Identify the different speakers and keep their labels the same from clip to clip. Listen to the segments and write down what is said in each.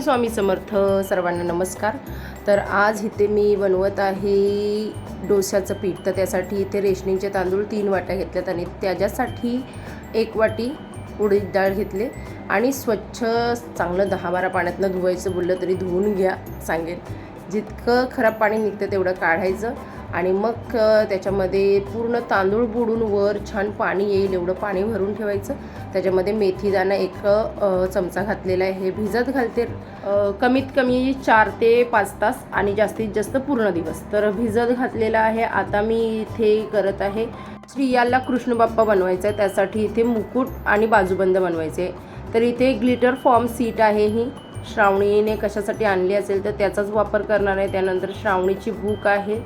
Speaker 1: श्री स्वामी समर्थ सर्वांना नमस्कार. तर आज इथे मी बनवत आहे डोश्याचं पीठ. तर त्यासाठी इथे रेशनिंगचे तांदूळ तीन वाट्या घेतल्यात आणि त्याच्यासाठी एक वाटी उडीद डाळ घेतले. आणि स्वच्छ चांगलं दहा बारा पाण्यातनं धुवायचं बोललं तरी धुवून घ्या सांगेन. जितकं खराब पाणी निघतं तेवढं काढायचं. आणि मग त्याच्यामध्ये पूर्ण तांदूळ बुडून वर छान पाणी येईल एवढं पाणी भरून ठेवायचं. त्याच्यामध्ये मेथी दाणा एक चमचा घातलेला आहे. हे भिजत घालते कमीत कमी चार ते पाच तास आणि जास्तीत जास्त पूर्ण दिवस. तर भिजत घातलेलं आहे. आता मी इथे करत आहे. स्त्रियाला कृष्ण बाप्पा बनवायचा आहे. त्यासाठी इथे मुकुट आणि बाजूबंद बनवायचे तर इथे ग्लिटर फॉर्म सीट आहे ही. श्रावणीने कशासाठी आणली असेल तर त्याचाच वापर करणार आहे. त्यानंतर श्रावणीची बुक आहे.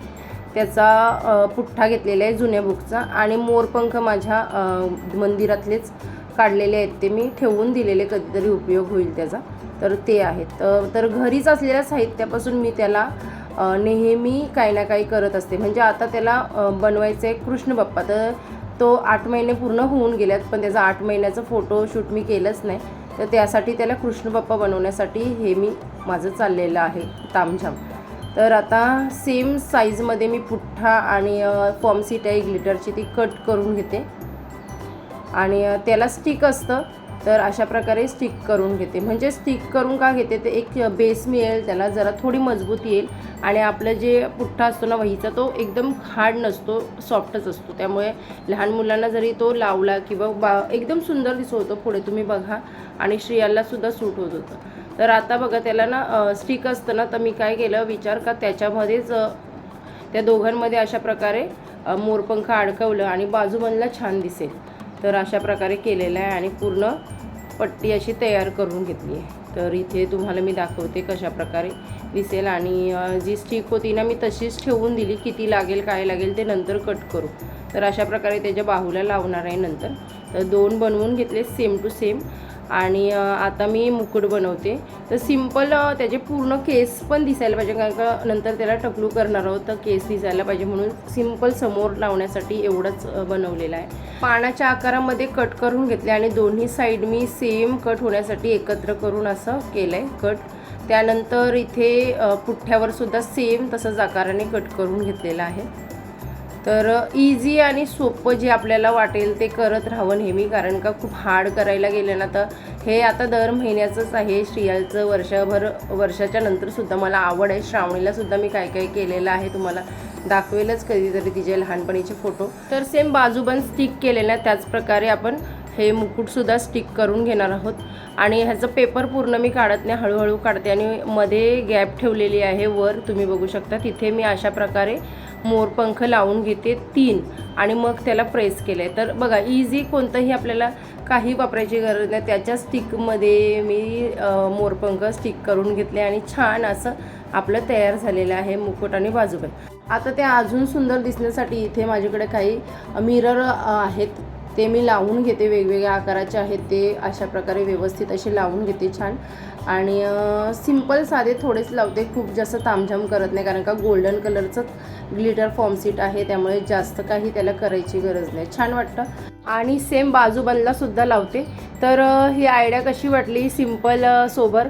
Speaker 1: त्याचा पुठ्ठा घेतलेला आहे जुन्या बुकचा आणि मोरपंख माझ्या मंदिरातलेच काढलेले आहेत. ते मी ठेवून दिलेले कधीतरी उपयोग होईल त्याचा. तर ते आहेत. तर घरीच असलेल्या साहित्यापासून मी त्याला नेहमी काही ना काही करत असते. म्हणजे आता त्याला बनवायचं आहे कृष्ण बाप्पा. तर तो आठ महिने पूर्ण होऊन गेल्यात पण त्याचा आठ महिन्याचं फोटोशूट मी केलंच नाही. तर त्यासाठी त्याला कृष्ण बाप्पा बनवण्यासाठी हे मी माझं चाललेलं आहे तामझाम. तर आता सेम साईजमध्ये मी पुठ्ठा आणि फॉर्मसीट आहे ग्लिटरची ती कट करून घेते. आणि त्याला स्टिक असतं तर अशा प्रकारे स्टिक करून घेते. म्हणजे स्टिक करून का घेते ते एक बेस मिळेल त्याला जरा थोडी मजबूत येईल. आणि आपलं जे पुठ्ठा असतो ना वहीचा तो एकदम हार्ड नसतो सॉफ्टच असतो. त्यामुळे लहान मुलांना जरी तो लावला किंवा बा एकदम सुंदर दिसत होतो पुढे तुम्ही बघा. आणि श्रियालासुद्धा सूट होत होतं. तर आता बघा त्याला ना स्टिक असतं ना तर मी काय केलं विचार का त्याच्यामध्येच त्या दोघांमध्ये अशा प्रकारे मोरपंख अडकवलं आणि बाजूबंदला छान दिसेल. तर अशा प्रकारे केलेलं आहे आणि पूर्ण पट्टी अशी तयार करून घेतली आहे. तर इथे तुम्हाला मी दाखवते कशा प्रकारे दिसेल आणि जी स्टिक होती ना मी तशीच ठेवून दिली किती लागेल काय लागेल ते नंतर कट करू. तर अशा प्रकारे त्याच्या बाहूला लावणार आहे नंतर. तर दोन बनवून घेतले सेम टू सेम आणि आता मी मुकुट बनवते. तर सिंपल त्याचे पूर्ण केस पण दिसायला पाहिजे कारण का नंतर त्याला टकलू करणार आहोत तर केस दिसायला पाहिजे म्हणून सिंपल समोर लावण्यासाठी एवढंच बनवलेलं आहे. पानाच्या आकारामध्ये कट करून घेतले आणि दोन्ही साईड मी सेम कट होण्यासाठी एकत्र करून असं केलं आहे कट. त्यानंतर इथे पुठ्ठ्यावर सुद्धा सेम तसंच आकाराने कट करून घेतलेलं आहे. तर इझी आणि सोपं जे आपल्याला वाटेल ते करत राहावं नेहमी कारण का खूप हार्ड करायला गेलं ना तर हे आता दर महिन्याचंच आहे. श्रियालचं वर्षभर वर्षाच्या नंतरसुद्धा मला आवड आहे. श्रावणीलासुद्धा मी काय काय केलेलं आहे तुम्हाला दाखवेलच कधीतरी तिचे लहानपणीचे फोटो. तर सेम बाजूबंद स्टिक केलेल्या त्याच प्रकारे आपण हे मुकुटसुद्धा स्टिक करून घेणार आहोत. आणि ह्याचं पेपर पूर्ण मी काढत नाही. हळूहळू काढते आणि मध्ये गॅप ठेवलेली आहे. वर तुम्ही बघू शकता. तिथे मी अशा प्रकारे मोरपंख लावून घेते तीन आणि मग त्याला प्रेस केलं आहे तर बघा इझी कोणतंही आपल्याला काही वापरायची गरज नाही. त्याच्या स्टिकमध्ये मी मोरपंख स्टिक करून घेतले आणि छान असं आपलं तयार झालेलं आहे मुकुट आणि बाजूबंद आता ते अजून सुंदर दिसण्यासाठी इथे माझ्याकडे काही मिरर आहेत. ते मी लावून घेते वेगवेगळ्या आकाराचे आहेत ते अशा प्रकारे व्यवस्थित असे लावून घेते छान. आणि सिंपल साधे थोडेच लावते खूप जास्त तामझाम करत नाही कारण का गोल्डन कलरचं ग्लिटर फॉर्म सीट आहे त्यामुळे जास्त काही त्याला करायची गरज नाही. छान वाटतं. आणि सेम बाजूबंदला सुद्धा लावते. तर ही आयडिया कशी वाटली? Simple sober.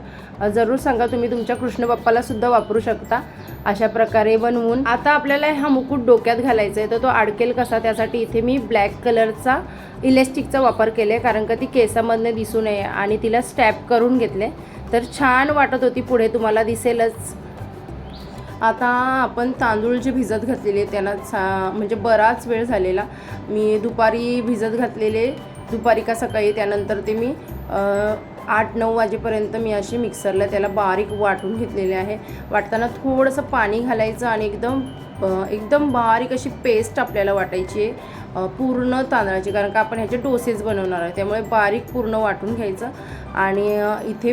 Speaker 1: जरूर सांगा तुम्ही तुमच्या कृष्ण सुद्धा वापरू शकता. अशा प्रकारे बनवून आता आपल्याला हा मुकुट डोक्यात घालायचा आहे तर तो अडकेल कसा? त्यासाठी इथे मी ब्लॅक कलरचा इलेस्टिकचा वापर केला आहे कारण का ती केसामधनं दिसू नये आणि तिला स्टॅप करून घेतले तर छान वाटत होती पुढे तुम्हाला दिसेलच. आता आपण तांदूळ जे भिजत घातलेले त्यांना सा म्हणजे बराच वेळ झालेला. मी दुपारी भिजत घातलेले दुपारी का सकाळी त्यानंतर ते मी आठ नऊ वाजेपर्यंत मी अशी मिक्सरला त्याला बारीक वाटून घेतलेले आहे. वाटताना थोडंसं पाणी घालायचं आणि एकदम एकदम बारीक अशी पेस्ट आपल्याला वाटायची आहे पूर्ण तांदळाची. कारण का आपण ह्याचे डोसेस बनवणार आहे त्यामुळे बारीक पूर्ण वाटून घ्यायचं. आणि इथे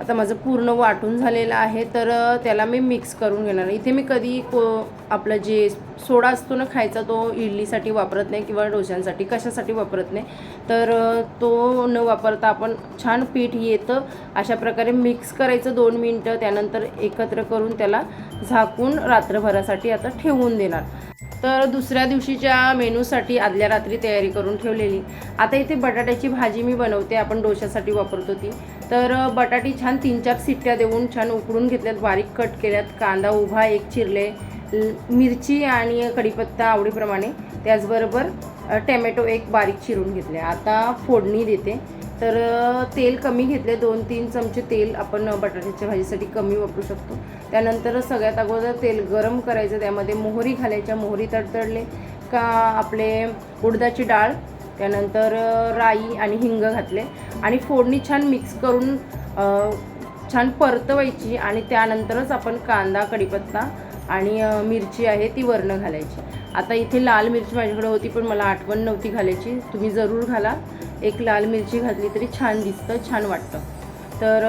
Speaker 1: आता माझं पूर्ण वाटून झालेलं आहे तर त्याला मी मिक्स करून घेणार इथे मी कधी को आपलं जे सोडा असतो ना खायचा तो इडलीसाठी वापरत नाही किंवा डोशांसाठी कशासाठी वापरत नाही. तर तो न वापरता आपण छान पीठ येतं अशा प्रकारे मिक्स करायचं दोन मिनटं त्यानंतर एकत्र करून त्याला झाकून रात्रभरासाठी आता ठेवून देणार. तर दुसऱ्या दिवशीच्या मेनूसाठी आदल्या रात्री तयारी करून ठेवलेली. आता इथे बटाट्याची भाजी मी बनवते आपण डोशासाठी वापरतो ती. तर बटाटी छान तीन चार सिट्ट्या देऊन छान उकडून घेतल्यात. बारीक कट केल्यात. कांदा उभा एक चिरले मिरची आणि कढीपत्ता आवडीप्रमाणे. त्याचबरोबर अ, टॅमॅटो एक बारीक चिरून घेतले. आता फोडणी देते. तर तेल कमी घेतले. दोन तीन चमचे तेल आपण बटाट्याच्या भाजीसाठी कमी वापरू शकतो. त्यानंतर सगळ्यात अगोदर तेल गरम करायचं. त्यामध्ये मोहरी घालायच्या. मोहरी तडतडले. का आपले उडदाची डाळ त्यानंतर राई आणि हिंग घातले. आणि फोडणी छान मिक्स करून छान परतवायची आणि त्यानंतरच आपण कांदा कढीपत्ता आणि मिरची आहे ती वरणं घालायची. आता इथे लाल मिरची माझ्याकडे होती पण मला आठवण नव्हती घालायची. तुम्ही जरूर घाला. एक लाल मिरची घातली तरी छान दिसतं छान वाटतं. तर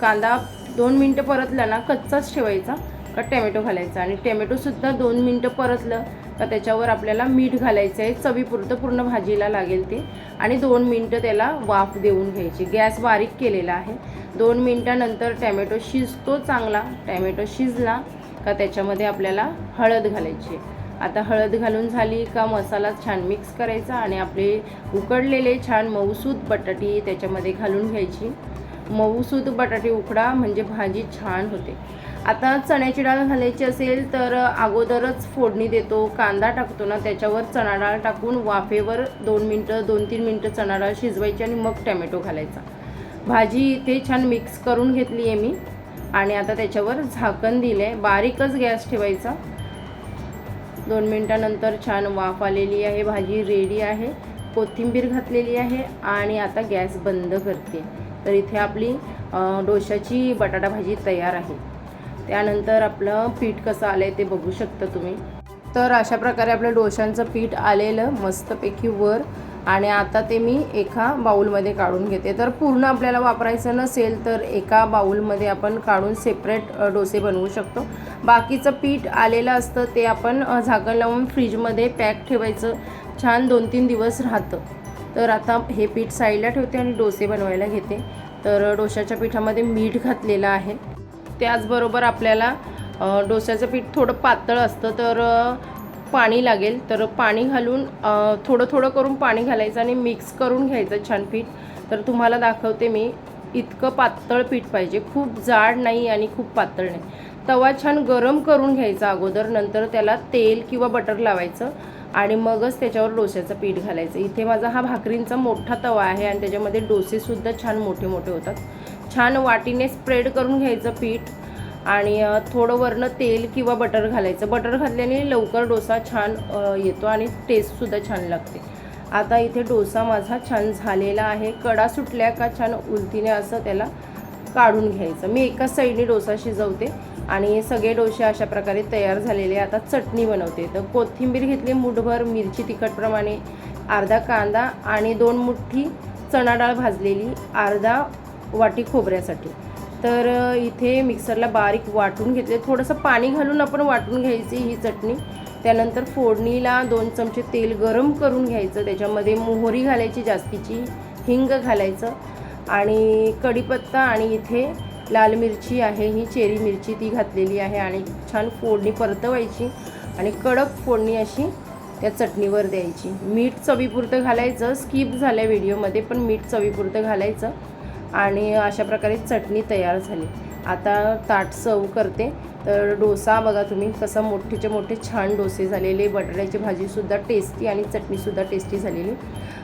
Speaker 1: कांदा दोन मिनटं परतला ना कच्चाच ठेवायचा. का टॅमॅटो घालायचा? आणि टॅमॅटोसुद्धा दोन मिनटं परतलं का त्याच्यावर आपल्याला मीठ घालायचं आहे चवीपुरतं पूर्ण भाजीला लागेल ते. आणि दोन मिनटं त्याला वाफ देऊन घ्यायची. गॅस बारीक केलेला आहे. दोन मिनटानंतर टॅमॅटो शिजतो चांगला. टॅमॅटो शिजला का त्याच्यामध्ये आपल्याला हळद घालायची. आता हळद घालून झाली का मसाला छान मिक्स करायचा आणि आपले उकडलेले छान मऊसूद बटाटी त्याच्यामध्ये घालून घ्यायची. मऊसूद बटाटे उकडा म्हणजे भाजी छान होते. आता चण्याची डाळ घालायची असेल तर अगोदरच फोडणी देतो कांदा टाकतो ना त्याच्यावर चणा डाळ टाकून वाफेवर दोन मिनटं दोन तीन मिनटं चणा डाळ शिजवायची आणि मग टॅमॅटो घालायचा. भाजी इथे छान मिक्स करून घेतली आहे मी आणि आता त्याच्यावर झाकण दिलं आहे बारीकच गॅस ठेवायचा. दोन मिनटानंतर छान वाफ आलेली आहे भाजी रेडी आहे कोथिंबीर घातलेली आहे आणि आता गॅस बंद करते. तर इथे आपली डोशाची बटाटा भाजी तयार आहे. त्यानंतर आपलं पीठ कसं आलं आहे ते बघू शकता तुम्ही. तर अशा प्रकारे आपलं डोशांचं पीठ आलेलं मस्तपैकी वर आणि आता ते मी एका बाऊलमध्ये काढून घेते. तर पूर्ण आपल्याला वापरायचं नसेल तर एका बाऊलमध्ये आपण काढून सेपरेट डोसे बनवू शकतो. बाकीचं पीठ आलेलं असतं ते आपण झाकण लावून फ्रीजमध्ये पॅक ठेवायचं. छान दोन तीन दिवस राहतं. तर आता हे पीठ साईडला ठेवते आणि डोसे बनवायला घेते. तर डोशाच्या पिठामध्ये मीठ घातलेलं आहे. त्याचबरोबर आपल्याला डोस्याचं पीठ थोडं पातळ असतं तर पाणी लागेल. तर पाणी घालून थोडं थोडं करून पाणी घालायचं आणि मिक्स करून घ्यायचं छान पीठ. तर तुम्हाला दाखवते मी इतकं पातळ पीठ पाहिजे. खूप जाड नाही आणि खूप पातळ नाही. तवा छान गरम करून घ्यायचा अगोदर नंतर त्याला तेल किंवा बटर लावायचं आणि मगच त्याच्यावर डोस्याचं पीठ घालायचं. इथे माझा हा भाकरींचा मोठा तवा आहे आणि त्याच्यामध्ये डोसेसुद्धा छान मोठे मोठे होतात. छान वाटीने स्प्रेड करून घ्यायचं पीठ आणि थोडं वरनं तेल किंवा बटर घालायचं. बटर घातल्याने लवकर डोसा छान येतो आणि टेस्टसुद्धा छान लागते. आता इथे डोसा माझा छान झालेला आहे. कडा सुटल्या का छान उलतीने असं त्याला काढून घ्यायचं. मी एकाच साईडने डोसा शिजवते आणि सगळे डोसे अशा प्रकारे तयार झालेले आता चटणी बनवते. तर कोथिंबीर घेतली मुठभर मिरची तिखटप्रमाणे अर्धा कांदा आणि दोन मुठ्ठी चणा डाळ भाजलेली अर्धा वाटी खोबऱ्यासाठी. तर इथे मिक्सरला बारीक वाटून घेतले. थोडंसं पाणी घालून आपण वाटून घ्यायची ही चटणी. त्यानंतर फोडणीला दोन चमचे तेल गरम करून घ्यायचं. त्याच्यामध्ये मोहरी घालायची जास्तीची हिंग घालायचं. आणि कढीपत्ता आणि इथे लाल मिरची आहे ही चेरी मिरची ती घातलेली आहे आणि छान फोडणी परतवायची आणि कडक फोडणी अशी त्या चटणीवर द्यायची. मीठ चवीपुरतं घालायचं स्किप झाल्या व्हिडिओमध्ये पण मीठ चवीपुरतं घालायचं. आणि अशा प्रकारे चटणी तयार झाली. आता ताट सर्व करते. तर डोसा बघा तुम्ही कसा मोठेचे मोठे छान डोसे झालेले बटाट्याची भाजीसुद्धा टेस्टी आणि चटणीसुद्धा टेस्टी झालेली.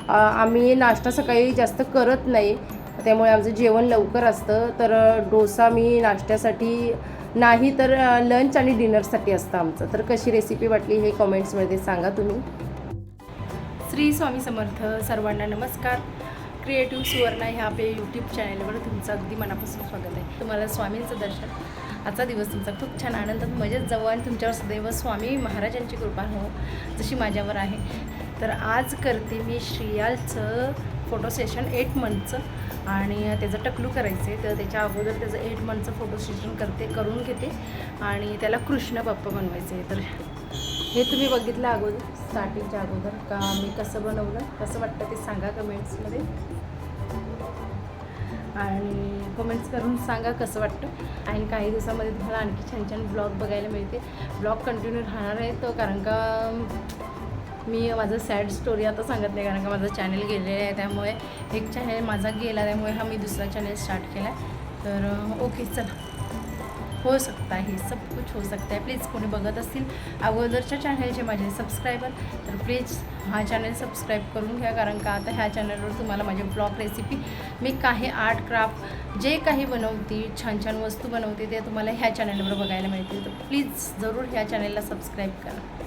Speaker 1: आम्ही नाश्ता सकाळी जास्त करत नाही त्यामुळे आमचं जेवण लवकर असतं. तर डोसा मी नाश्त्यासाठी नाही तर लंच आणि डिनरसाठी असतं आमचं. तर कशी रेसिपी वाटली हे कमेंट्समध्ये सांगा तुम्ही.
Speaker 2: श्री स्वामी समर्थ सर्वांना नमस्कार. क्रिएटिव्ह सुवर्ण ह्या आपल्या यूट्यूब चॅनलवर तुमचं अगदी मनापासून स्वागत आहे. तुम्हाला स्वामींचं दर्शन. आजचा दिवस तुमचा खूप छान आनंदात मजेत जाऊ आणि तुमच्यावर सदैव स्वामी महाराजांची कृपा हो जशी माझ्यावर आहे. तर आज करते मी श्रियालचं फोटो सेशन एट मंथचं आणि त्याचं टकलू करायचं आहे तर त्याच्या अगोदर त्याचं एट मंथचं फोटो सेशन करते करून घेते. आणि त्याला कृष्ण बाप्पा बनवायचं आहे तर हे तुम्ही बघितलं अगोदर स्टार्टिंगच्या अगोदर का मी कसं बनवलं? कसं वाटतं ते सांगा कमेंट्समध्ये आणि कमेंट्स करून सांगा कसं वाटतं. आणि काही दिवसामध्ये तुम्हाला आणखी छान छान ब्लॉग बघायला मिळते ब्लॉग कंटिन्यू राहणार आहे तो कारण का मी माझं सॅड स्टोरी आता सांगत नाही कारण का माझं चॅनल गेलेलं आहे त्यामुळे एक चॅनल माझा गेला त्यामुळे हा मी दुसरा चॅनल स्टार्ट केला आहे तर ओके चला. हो सकता है सब कुछ हो सकता है प्लीज कोणी बघत असतील अगोदरच्या चॅनलचे माझे सबस्क्रायबर तर प्लीज हा चॅनल सबस्क्राईब करून घ्या. कारण का आता ह्या चॅनलवर तुम्हाला माझे ब्लॉग रेसिपी मी काही आर्ट क्राफ्ट जे काही बनवते छान छान वस्तू बनवते ते तुम्हाला ह्या चॅनलवर बघायला मिळतील. तर प्लीज जरूर ह्या चॅनलला सबस्क्राईब करा.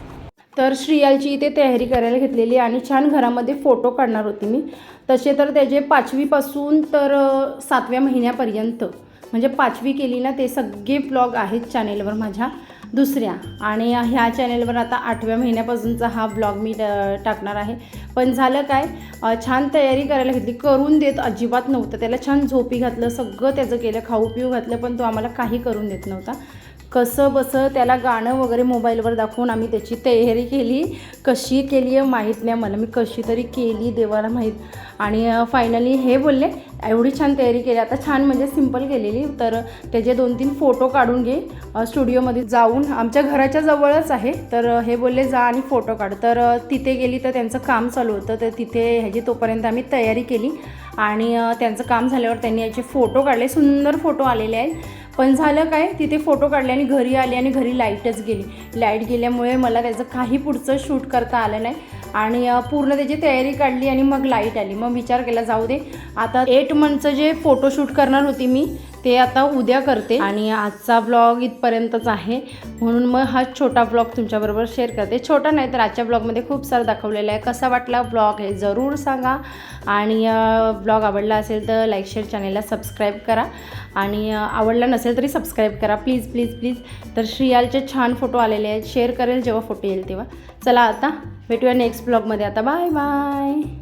Speaker 2: तर श्रियालची इथे तयारी करायला घेतलेली आणि छान घरामध्ये फोटो काढणार होती मी. तसे तर त्याचे पाचवीपासून तर सातव्या महिन्यापर्यंत. म्हणजे पाचवी केली ना ते सगळे ब्लॉग आहेत चॅनेलवर माझ्या दुसऱ्या. आणि ह्या चॅनेलवर आता आठव्या महिन्यापासूनचा हा ब्लॉग मी टाकणार आहे. पण झालं काय छान तयारी करायला घेतली. करून देत अजिबात नव्हतं. त्याला छान झोपी घातलं सगळं त्याचं केलं खाऊ पिऊ घातलं पण तो आम्हाला काही करून देत नव्हता. कसं बसं त्याला गाणं वगैरे मोबाईलवर दाखवून आम्ही त्याची तयारी केली. कशी केली आहे माहीत नाही मला मी कशी तरी केली देवाला माहीत. आणि फायनली हे बोलले एवढी छान तयारी केली आता छान म्हणजे सिंपल केलेली तर त्याचे दोन तीन फोटो काढून घे स्टुडिओमध्ये जाऊन. आमच्या घराच्या जवळच आहे तर हे बोलले जा आणि फोटो काढ. तर तिथे गेली तर त्यांचं काम चालू होतं तर तिथे ह्याची तोपर्यंत आम्ही तयारी केली. आणि त्यांचं काम झाल्यावर त्यांनी याचे फोटो काढले. सुंदर फोटो आलेले आहेत. पण झालं काय तिथे फोटो काढले आणि घरी आले आणि घरी लाईटच गेली. लाइट गेल्यामुळे मला त्याचं काही पुढचं शूट करता आलं नाही. आणि पूर्ण त्याची तयारी काढली आणि मग लाइट आली. मग विचार केला जाऊ दे. आता एट मंथचं जे फोटोशूट करणार होती मी ते आता उद्या करते. आणि आजचा ब्लॉग इथपर्यंतच आहे. म्हणून मग हा छोटा ब्लॉग तुमच्याबरोबर शेअर करते. छोटा नाही तर आजच्या ब्लॉगमध्ये खूप सारं दाखवलेलं आहे. कसा वाटला ब्लॉग हे जरूर सांगा. आणि ब्लॉग आवडला असेल तर लाईक शेअर चॅनेलला सबस्क्राईब करा. आणि आवडला नसेल तरी सबस्क्राईब करा. प्लीज प्लीज प्लीज तर श्रियालचे छान फोटो आलेले आहेत. शेअर करेल जेव्हा फोटो येईल तेव्हा. चला आता भेटूया नेक्स्ट ब्लॉगमध्ये आता बाय बाय